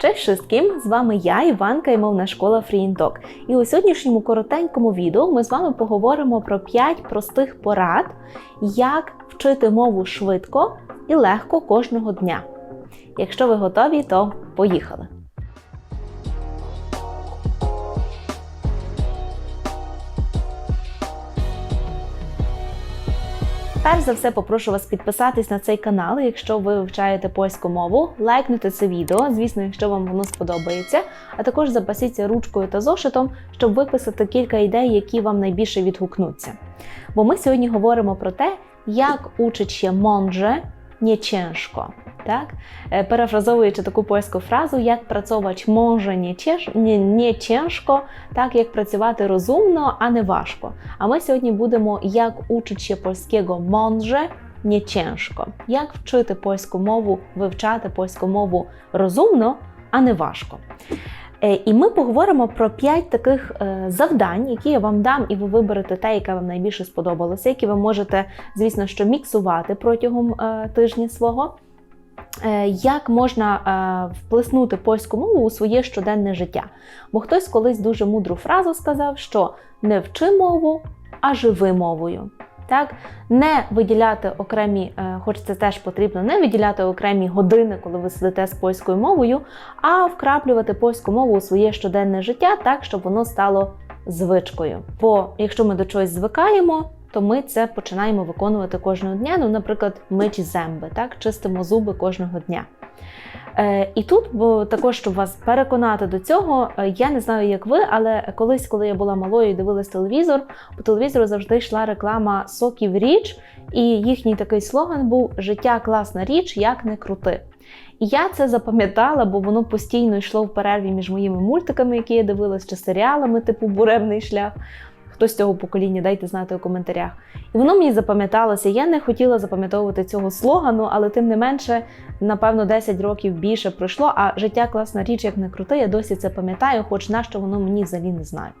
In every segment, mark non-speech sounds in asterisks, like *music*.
Cześć всім! З вами я, Іванка і мовна школа FreeInTalk. І у сьогоднішньому коротенькому відео ми з вами поговоримо про 5 простих порад, як вчити мову швидко і легко кожного дня. Якщо ви готові, то поїхали! Перш за все, попрошу вас підписатись на цей канал, якщо ви вивчаєте польську мову, лайкнути це відео, звісно, якщо вам воно сподобається, а також запасіться ручкою та зошитом, щоб виписати кілька ідей, які вам найбільше відгукнуться. Бо ми сьогодні говоримо про те, як учить ще мądrze, nie Так? Е, Перефразовуючи таку польську фразу, як працювати може не, тяж... не, не тяжко, так як працювати розумно, а не важко. А ми сьогодні будемо як учить ще польського mądrze, не ciężko. Як вчити польську мову, вивчати польську мову розумно, а не важко. Е, І ми поговоримо про п'ять таких е, завдань, які я вам дам, і ви виберете те, яке вам найбільше сподобалося, які ви можете, звісно, що міксувати протягом тижня свого. Е, Як можна е, вплеснути польську мову у своє щоденне життя? Бо хтось колись дуже мудру фразу сказав, що не вчи мову, а живи мовою. Так, не виділяти окремі, е, хоч це теж потрібно, не виділяти окремі години, коли ви сидите з польською мовою, а вкраплювати польську мову у своє щоденне життя так, щоб воно стало звичкою. Бо якщо ми до чогось звикаємо, то ми це починаємо виконувати кожного дня. Ну, наприклад, мить земби, так, чистимо зуби кожного дня. Е, і тут, бо також, щоб вас переконати до цього, е, я не знаю, як ви, але колись, коли я була малою і дивилась телевізор, по телевізору завжди йшла реклама соків річ, і їхній такий слоган був Життя класна річ, як не крути. І я це запам'ятала, бо воно постійно йшло в перерві між моїми мультиками, які я дивилась, чи серіалами, типу Буремний шлях. Хто з цього покоління, дайте знати у коментарях. І воно мені запам'яталося. Я не хотіла запам'ятовувати цього слогану, але тим не менше, напевно, 10 років більше пройшло. А життя класна річ, як не крути, я досі це пам'ятаю, хоч на що воно мені взагалі не знаю.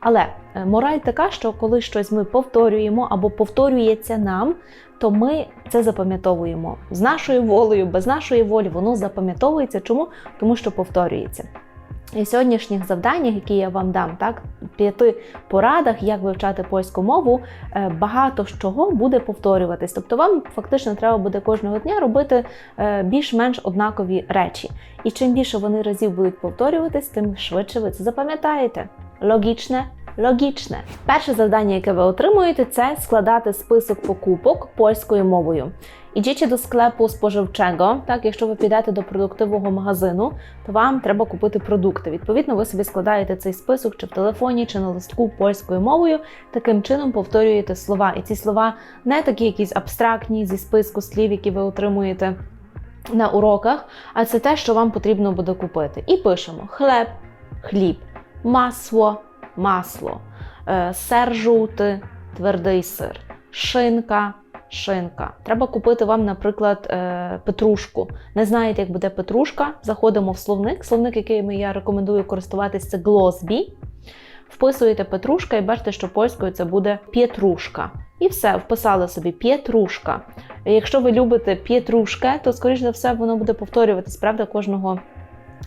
Але е, мораль така, що коли щось ми повторюємо або повторюється нам, то ми це запам'ятовуємо з нашою волею, без нашої волі, воно запам'ятовується. Чому? Тому що повторюється. Сьогоднішніх завданнях, які я вам дам, так, п'яти порадах, як вивчати польську мову, е, багато з чого буде повторюватись. Тобто вам фактично треба буде кожного дня робити е, більш-менш однакові речі. І чим більше вони разів будуть повторюватись, тим швидше ви це запам'ятаєте. Логічне. Логічне. Перше завдання, яке ви отримуєте, це складати список покупок польською мовою. Ідіть до склепу споживчого, так, якщо ви підете до продуктового магазину, то вам треба купити продукти. Відповідно, ви собі складаєте цей список чи в телефоні, чи на листку польською мовою. Таким чином повторюєте слова. І ці слова не такі якісь абстрактні зі списку слів, які ви отримуєте на уроках, а це те, що вам потрібно буде купити. І пишемо хлеб, хліб, масло, масло, е, сер жовтий, твердий сир, шинка. Шинка. Треба купити вам, наприклад, е, петрушку. Не знаєте, як буде петрушка? Заходимо в словник. Словник, який я рекомендую користуватись, це Глосбі. Вписуєте петрушка і бачите, що польською це буде п'єтрушка. І все, вписали собі п'єтрушка. Якщо ви любите п'єтрушке, то, скоріш за все, воно буде повторюватись, правда, кожного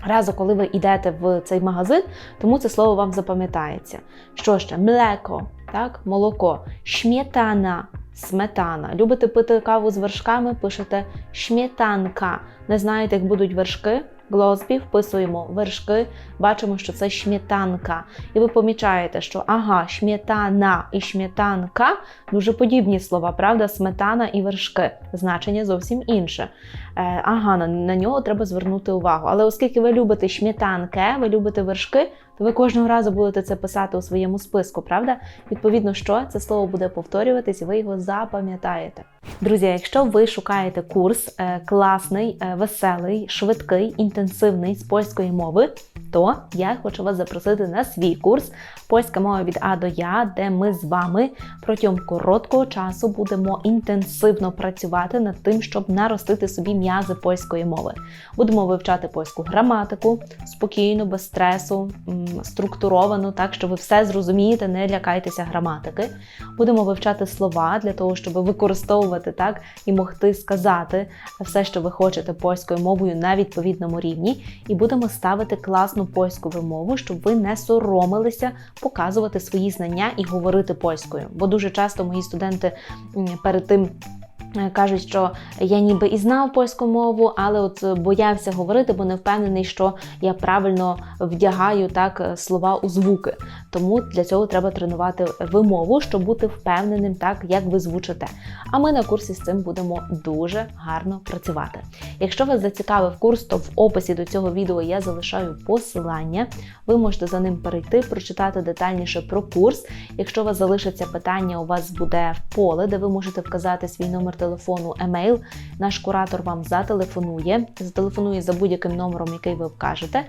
разу, коли ви йдете в цей магазин, тому це слово вам запам'ятається. Що ще? Млеко, так? молоко, шмітана. сметана. Любите пити каву з вершками, пишете шмітанка. Не знаєте, як будуть вершки? Глозбі, вписуємо вершки, бачимо, що це шмітанка. І ви помічаєте, що ага, шмітана і шмітанка дуже подібні слова, правда? Сметана і вершки. Значення зовсім інше. Е, ага, на, на нього треба звернути увагу. Але оскільки ви любите шмітанке, ви любите вершки, то ви кожного разу будете це писати у своєму списку, правда? Відповідно, що це слово буде повторюватись, і ви його запам'ятаєте. Друзі, якщо ви шукаєте курс е, класний, е, веселий, швидкий, інтенсивний з польської мови, то я хочу вас запросити на свій курс Польська мова від А до Я, де ми з вами протягом короткого часу будемо інтенсивно працювати над тим, щоб наростити собі м'язи польської мови. Будемо вивчати польську граматику спокійно, без стресу, структуровано, так що ви все зрозумієте, не лякайтеся граматики. Будемо вивчати слова для того, щоб використовувати так і могти сказати все, що ви хочете польською мовою на відповідному рівні. І будемо ставити класну польську вимову, щоб ви не соромилися показувати свої знання і говорити польською. Бо дуже часто мої студенти перед тим. е, Кажуть, що я ніби і знав польську мову, але от е, боявся говорити, бо не впевнений, що я правильно вдягаю так е, слова у звуки. Тому для цього треба тренувати вимову, щоб бути впевненим, так як ви звучите. А ми на курсі з цим будемо дуже гарно працювати. Якщо вас зацікавив курс, то в описі до цього відео я залишаю посилання. Ви можете за ним перейти, прочитати детальніше про курс. Якщо у вас залишаться питання, у вас буде поле, де ви можете вказати свій номер телефону, емейл. Наш куратор вам зателефонує, зателефонує за будь-яким номером, який ви вкажете,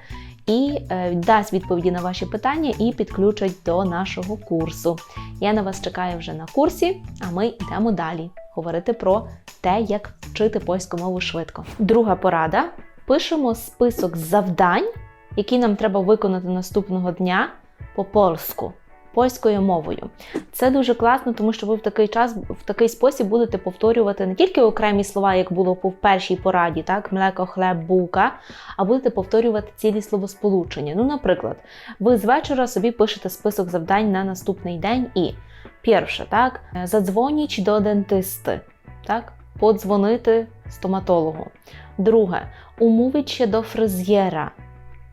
і е, дасть відповіді на ваші питання і підключить до нашого курсу. Я на вас чекаю вже на курсі, а ми йдемо далі говорити про те, як вчити польську мову швидко. Друга порада: пишемо список завдань, які нам треба виконати наступного дня по польську. Польською мовою. Це дуже класно, тому що ви в такий час, в такий спосіб будете повторювати не тільки окремі слова, як було в першій пораді, так, млеко, хлеб, булка, а будете повторювати цілі словосполучення. Ну, наприклад, ви з вечора собі пишете список завдань на наступний день і перше, так, задзвоніть до дентисти, так, подзвонити стоматологу. Друге, умовіть ще до фрезєра.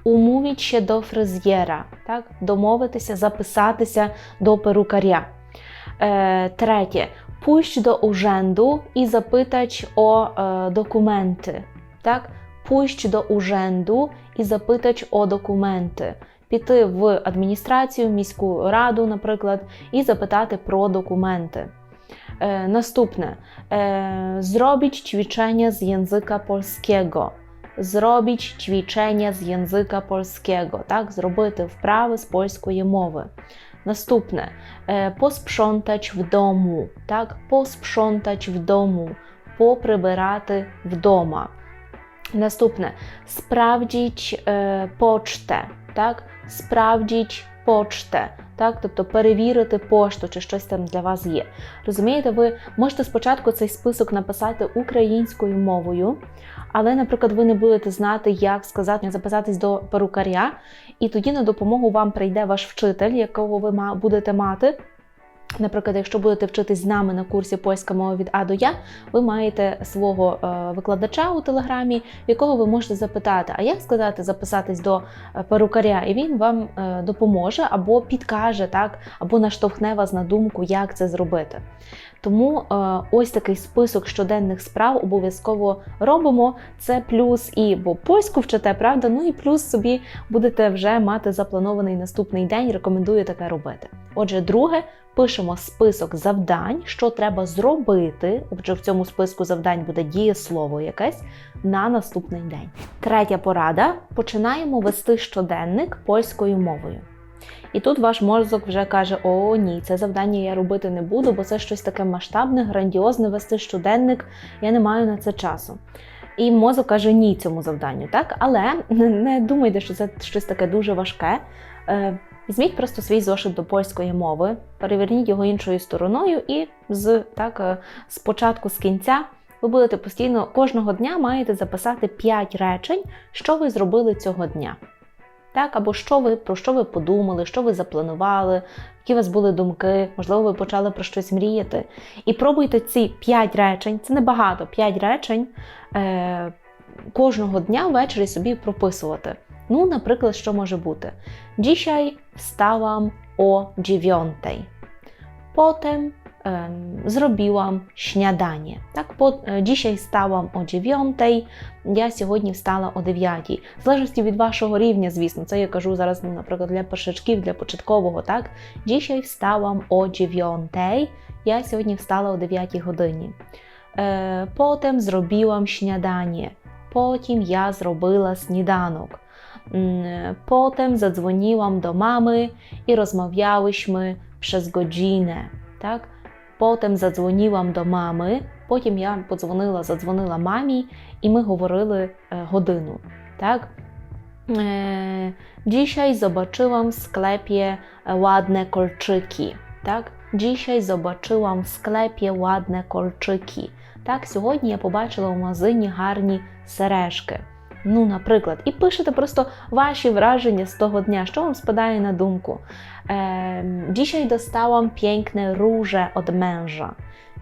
Умовіть ще до фрезєра, так? домовитися, записатися до перукаря. Е, третє, пусть до уженду і запитач о е, документи. Так? Пусть до уженду і запитач о документи. Піти в адміністрацію, міську раду, наприклад, і запитати про документи. Е, наступне, е, зробіть ćwiczenie z języka polskiego зробіть ćwiczenia з язика польського, так, зробити вправи з польської мови. Наступне е, посprzątać в дому, так, посprzątać в поприбирати вдома. Наступне sprawdzić е, pocztę, так, sprawdzić pocztę, так, тобто перевірити пошту, чи щось там для вас є. Розумієте, ви можете спочатку цей список написати українською мовою, але, наприклад, ви не будете знати, як сказати, записатись до перукаря, і тоді на допомогу вам прийде ваш вчитель, якого ви будете мати. Наприклад, якщо будете вчитись з нами на курсі польська мова від А до Я, ви маєте свого е, викладача у телеграмі, якого ви можете запитати, а як сказати записатись до е, перукаря, і він вам е, допоможе або підкаже, так, або наштовхне вас на думку, як це зробити. Тому е, ось такий список щоденних справ обов'язково робимо. Це плюс і бо польську вчите, правда? Ну і плюс собі будете вже мати запланований наступний день. Рекомендую таке робити. Отже, друге, пишемо список завдань, що треба зробити. Отже, в цьому списку завдань буде дієслово якесь на наступний день. Третя порада: починаємо вести щоденник польською мовою. І тут ваш мозок вже каже: О, ні, це завдання я робити не буду, бо це щось таке масштабне, грандіозне вести щоденник, я не маю на це часу. І мозок каже ні цьому завданню, так? Але *laughs* не думайте, що це щось таке дуже важке. Е, Візьміть просто свій зошит до польської мови, переверніть його іншою стороною, і з так е, з з кінця ви будете постійно кожного дня маєте записати 5 речень, що ви зробили цього дня. Так, або що ви про що ви подумали, що ви запланували, які у вас були думки, можливо, ви почали про щось мріяти. І пробуйте ці 5 речень, це небагато, 5 речень е, кожного дня ввечері собі прописувати. Ну, наприклад, що може бути? Dzisiaj wstałam o dziewiątej. Potem em, zrobiłam śniadanie. Так, по, е, dzisiaj wstałam o dziewiątej, я сьогодні встала о 9. В залежності від вашого рівня, звісно, це я кажу зараз, ну, наприклад, для першачків, для початкового, так? Dzisiaj wstałam o dziewiątej, я сьогодні встала о 9 годині. Е, Потім зробила śniadanie. Потім я зробила сніданок. м, potem zadzwoniłam do mamy i rozmawiałyśmy przez godzinę. Так? Потім задзвонила до мами, потім я подзвонила, задзвонила мамі, і ми говорили е, годину. Так? Dzisiaj zobaczyłam w sklepie ładne kolczyki. Так? Dzisiaj zobaczyłam в sklepie ładne kolczyki. Так, сьогодні я побачила у магазині гарні сережки. Ну, наприклад, і пишете просто ваші враження з того дня, що вам спадає на думку. Е, dzisiaj dostałam piękne róże od męża.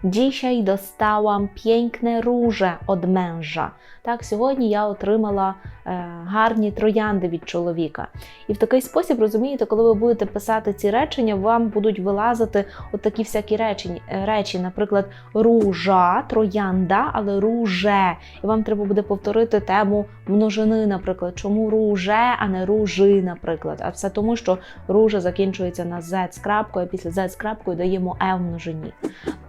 Dzisiaj dostałam piękne róże od męża. Так, сьогодні я отримала е, гарні троянди від чоловіка. І в такий спосіб, розумієте, коли ви будете писати ці речення, вам будуть вилазити от такі всякі речі, речі, наприклад, ружа, троянда, але руже. І вам треба буде повторити тему множини, наприклад, чому руже, а не ружи, наприклад. А все тому, що ружа закінчується на z з крапкою, а після z з крапкою даємо e в множині.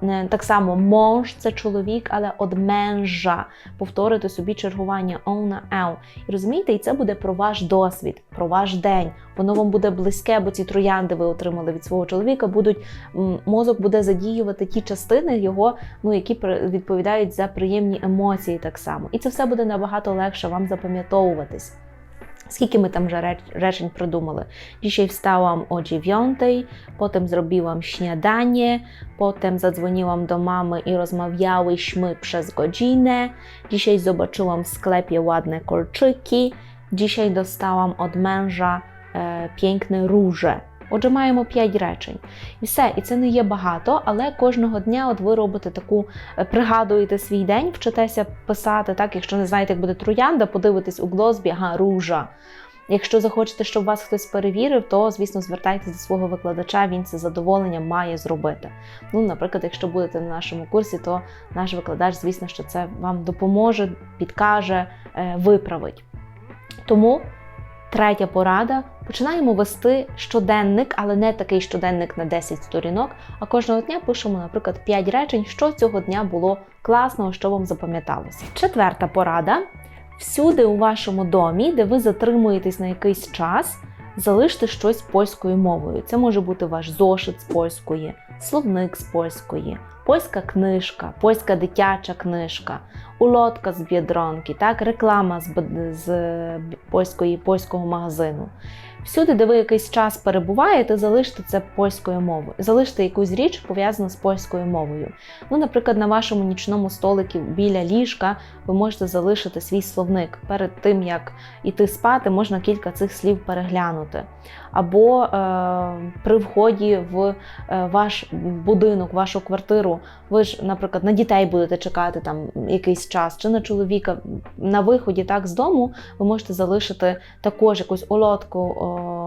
Е, Так само мож це чоловік, але од менжа. Повторити собі чергування «оу» на «ел». І розумієте, і це буде про ваш досвід, про ваш день. Воно вам буде близьке, бо ці троянди ви отримали від свого чоловіка. Будуть мозок буде задіювати ті частини його, ну які відповідають за приємні емоції, так само. І це все буде набагато легше вам запам'ятовуватись. Скільки ми там вже реч- reczeń придумали? Dzisiaj wstałam o dziewiątej, potem zrobiłam śniadanie, potem zadzwoniłam do mamy i rozmawiałyśmy przez godzinę. Dzisiaj zobaczyłam w sklepie ładne kolczyki. Dzisiaj dostałam od męża e, piękne róże. Отже, маємо 5 речень. І все, і це не є багато, але кожного дня от ви робите таку, е, пригадуєте свій день, вчитеся писати, так, якщо не знаєте, як буде троянда, подивитесь у глозбі, ага, ружа. Якщо захочете, щоб вас хтось перевірив, то, звісно, звертайтеся до свого викладача, він це з задоволенням має зробити. Ну, наприклад, якщо будете на нашому курсі, то наш викладач, звісно, що це вам допоможе, підкаже, е, виправить. Тому третя порада: починаємо вести щоденник, але не такий щоденник на 10 сторінок. А кожного дня пишемо, наприклад, 5 речень, що цього дня було класного, що вам запам'яталося. Четверта порада: всюди у вашому домі, де ви затримуєтесь на якийсь час, залиште щось польською мовою. Це може бути ваш зошит з польської, словник з польської, польська книжка, польська дитяча книжка, улотка з бідронки, так, реклама з, з польської, польського магазину. Всюди, де ви якийсь час перебуваєте, залиште це польською мовою. Залиште якусь річ пов'язану з польською мовою. Ну, наприклад, на вашому нічному столику біля ліжка ви можете залишити свій словник. Перед тим, як іти спати, можна кілька цих слів переглянути. Або е, при вході в е, ваш будинок, вашу квартиру, ви ж, наприклад, на дітей будете чекати там якийсь час, чи на чоловіка на виході так з дому, ви можете залишити також якусь олотку, о, ем,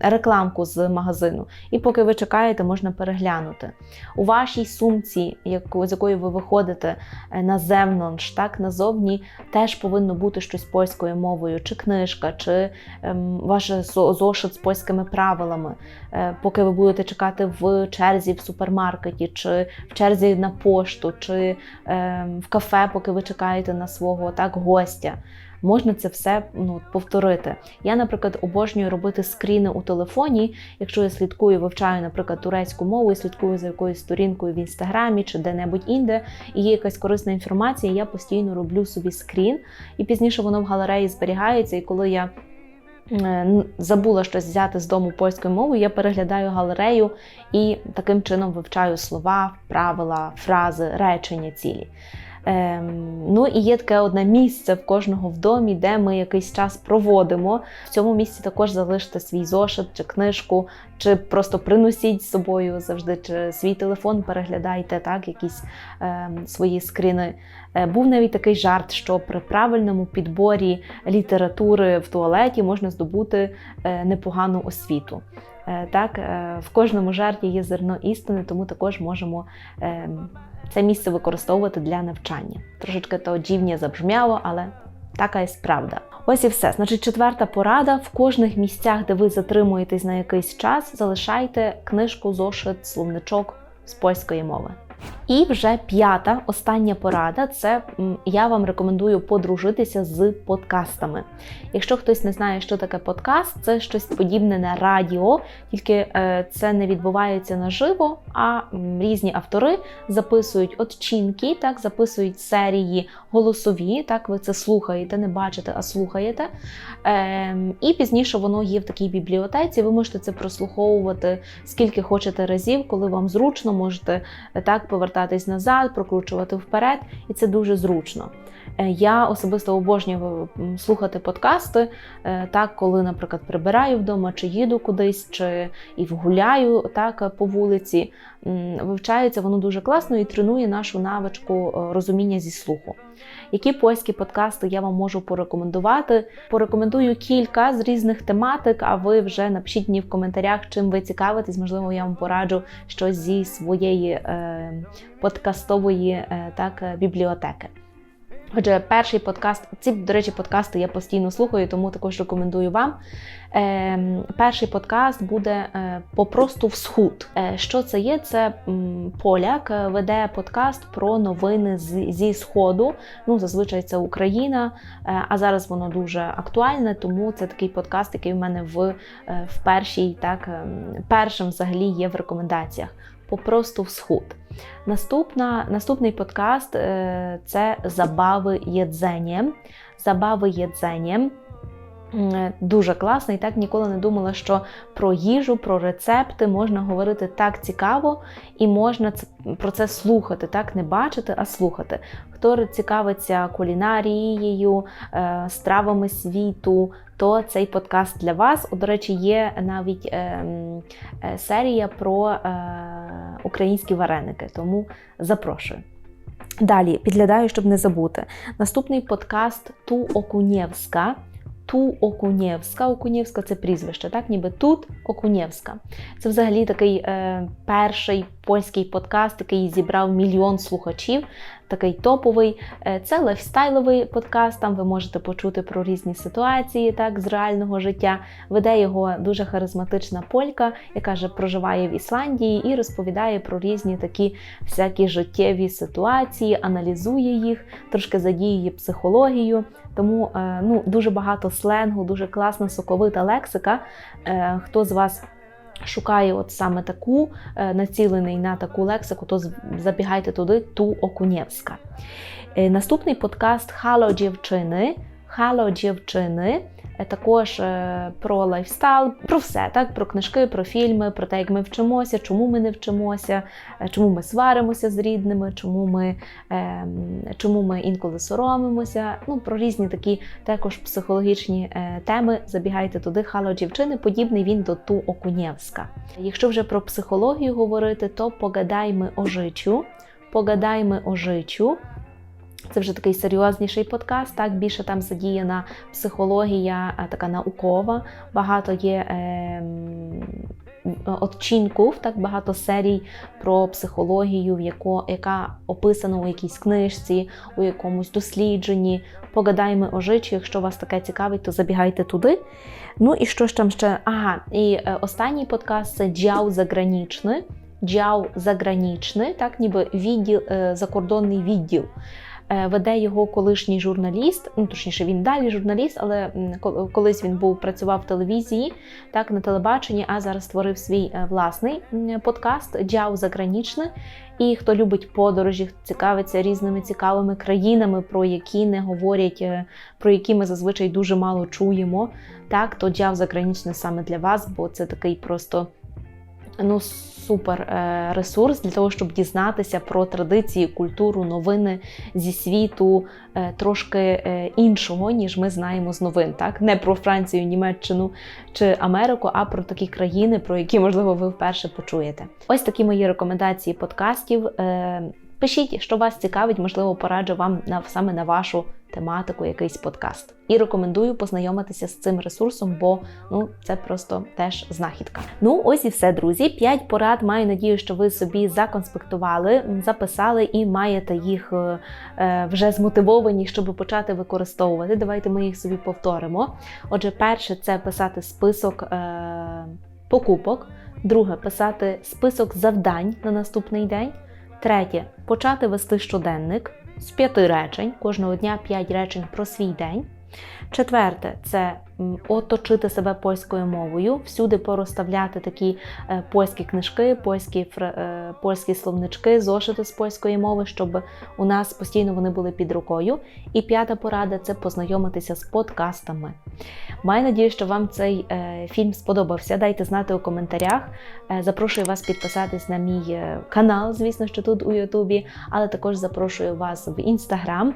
рекламку з магазину. І поки ви чекаєте, можна переглянути. У вашій сумці, з якої ви виходите е, на зевнонш, так назовні теж повинно бути щось польською мовою, чи книжка, чи ем, ваш зошит з польськими правилами. Е, поки ви будете чекати в черзі в супермаркеті, чи в черзі на пошту, чи ем, в кафе, поки ви чекаєте на свого так гостя. Можна це все ну, повторити. Я, наприклад, обожнюю робити скріни у телефоні, якщо я слідкую, вивчаю, наприклад, турецьку мову і слідкую за якоюсь сторінкою в інстаграмі чи де-небудь інде, і є якась корисна інформація, я постійно роблю собі скрін, і пізніше воно в галереї зберігається. І коли я е, забула щось взяти з дому польською мовою, я переглядаю галерею і таким чином вивчаю слова, правила, фрази, речення цілі. Ем, ну і є таке одне місце в кожного в домі, де ми якийсь час проводимо. В цьому місці також залиште свій зошит чи книжку, чи просто приносіть з собою завжди, чи свій телефон переглядайте, так, якісь ем, свої скріни. Е, Був навіть такий жарт, що при правильному підборі літератури в туалеті можна здобути е, непогану освіту. Е, Так, е, в кожному жарті є зерно істини, тому також можемо ем, це місце використовувати для навчання. Трошечки то дівня забжмяло, але така є правда. Ось і все. Значить, четверта порада: в кожних місцях, де ви затримуєтесь на якийсь час, залишайте книжку, зошит, словничок з польської мови. І вже п'ята, остання порада це я вам рекомендую подружитися з подкастами. Якщо хтось не знає, що таке подкаст, це щось подібне на радіо, тільки е, це не відбувається наживо, а різні автори записують отчинки, так, записують серії голосові, так, ви це слухаєте, не бачите, а слухаєте. Ем, і пізніше воно є в такій бібліотеці. Ви можете це прослуховувати скільки хочете разів, коли вам зручно, можете е, повертатись назад, прокручувати вперед, і це дуже зручно. Е, Я особисто обожнюю слухати подкасти, е, так, коли, наприклад, прибираю вдома, чи їду кудись, чи і гуляю так по вулиці. Вивчається воно дуже класно і тренує нашу навичку е, розуміння зі слуху. Які польські подкасти я вам можу порекомендувати? Порекомендую кілька з різних тематик, а ви вже напишіть мені в коментарях, чим ви цікавитесь. Можливо, я вам пораджу щось зі своєї е, подкастової е, так, бібліотеки. Отже, перший подкаст, ці, до речі, подкасти я постійно слухаю, тому також рекомендую вам. Е, перший подкаст буде е, попросту всхуд. Е, що це є? Це поляк е, веде подкаст про новини зі Сходу. Ну, зазвичай це Україна, а зараз воно дуже актуальне, тому це такий подкаст, який в мене в, в першій, так, ем, першим взагалі є в рекомендаціях. Попросту в схуд. Наступна, наступний подкаст е, це Забави єдзенням. Забави єдзенням. М, Дуже класний, так ніколи не думала, що про їжу, про рецепти можна говорити так цікаво і можна про це слухати, так не бачити, а слухати. Хто цікавиться кулінарією, е, стравами світу, то цей подкаст для вас. До речі, є навіть е, е, серія про е, українські вареники, тому запрошую. Далі підглядаю, щоб не забути. Наступний подкаст Ту Окунєвська. Ту Окунєвська. Окунєвська це прізвище, так? Ніби тут Окунєвська. Це взагалі такий е, перший польський подкаст, який зібрав мільйон слухачів, такий топовий. Е, це лайфстайловий подкаст. Там ви можете почути про різні ситуації так, з реального життя. Веде його дуже харизматична полька, яка же проживає в Ісландії і розповідає про різні такі всякі життєві ситуації, аналізує їх, трошки задіює психологію. Тому е, ну, дуже багато сленгу, дуже класна соковита лексика. Е, Хто з вас шукає от саме таку, е, націлений на таку лексику, то забігайте туди, ту Окунєвська. Е, Наступний подкаст Хало дівчини. Хало дівчини. Е, Також е, про лайфстайл, про все, так, про книжки, про фільми, про те, як ми вчимося, чому ми не вчимося, е, чому ми сваримося з рідними, чому ми, е, чому ми інколи соромимося. Ну, про різні такі також психологічні теми. Забігайте туди. Хало дівчини, подібний він до ту Окунєвська. Якщо вже про психологію говорити, то погадайми о жичу. Погадайми о жичу. Це вже такий серйозніший подкаст. Так більше там задіяна психологія, така наукова. Багато є ем, отчинків, так багато серій про психологію, в яко, яка описана у якійсь книжці, у якомусь дослідженні. Погадаймо о жичі. Якщо вас таке цікавить, то забігайте туди. Ну і що ж там ще? Ага, і е, останній подкаст це Джяу загранічний. Джяу загранічний, так ніби відділ, е, закордонний відділ. Е, Веде його колишній журналіст, ну точніше, він далі журналіст, але колись він був працював в телевізії, так на телебаченні, а зараз створив свій е, власний подкаст Джау загранічне. І хто любить подорожі, цікавиться різними цікавими країнами, про які не говорять, е, про які ми зазвичай дуже мало чуємо. Так, то Джау загранічне саме для вас, бо це такий просто ну, супер е, ресурс для того, щоб дізнатися про традиції, культуру, новини зі світу е, трошки е, іншого, ніж ми знаємо з новин. Так? Не про Францію, Німеччину чи Америку, а про такі країни, про які, можливо, ви вперше почуєте. Ось такі мої рекомендації подкастів. Пишіть, що вас цікавить, можливо, пораджу вам на саме на вашу тематику якийсь подкаст. І рекомендую познайомитися з цим ресурсом, бо ну це просто теж знахідка. Ну ось і все, друзі. П'ять порад. Маю надію, що ви собі законспектували, записали і маєте їх е, е, вже змотивовані, щоб почати використовувати. Давайте ми їх собі повторимо. Отже, перше це писати список е, покупок. Друге писати список завдань на наступний день. Третє. Почати вести щоденник з п'яти речень, кожного дня п'ять речень про свій день. Четверте. Це оточити себе польською мовою, всюди порозставляти такі е, польські книжки, польські, фра- е, польські словнички, зошити з польської мови, щоб у нас постійно вони були під рукою. І п'ята порада це познайомитися з подкастами. Маю надію, що вам цей е, фільм сподобався. Дайте знати у коментарях. Запрошую вас підписатись на мій канал, звісно, що тут у Ютубі, але також запрошую вас в інстаграм.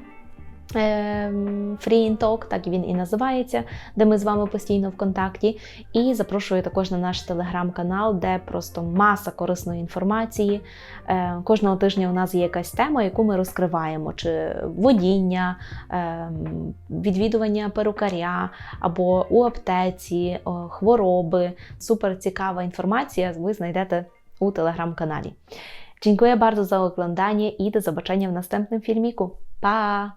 Ем, Free Talk, так він і називається, де ми з вами постійно в контакті. І запрошую також на наш телеграм-канал, де просто маса корисної інформації. Е, Кожного тижня у нас є якась тема, яку ми розкриваємо: чи водіння, ем, відвідування перукаря або у аптеці, хвороби. Супер цікава інформація. Ви знайдете у телеграм-каналі. Dziękuję bardzo za oglądanie i do zobaczenia w następnym filmiku. Pa!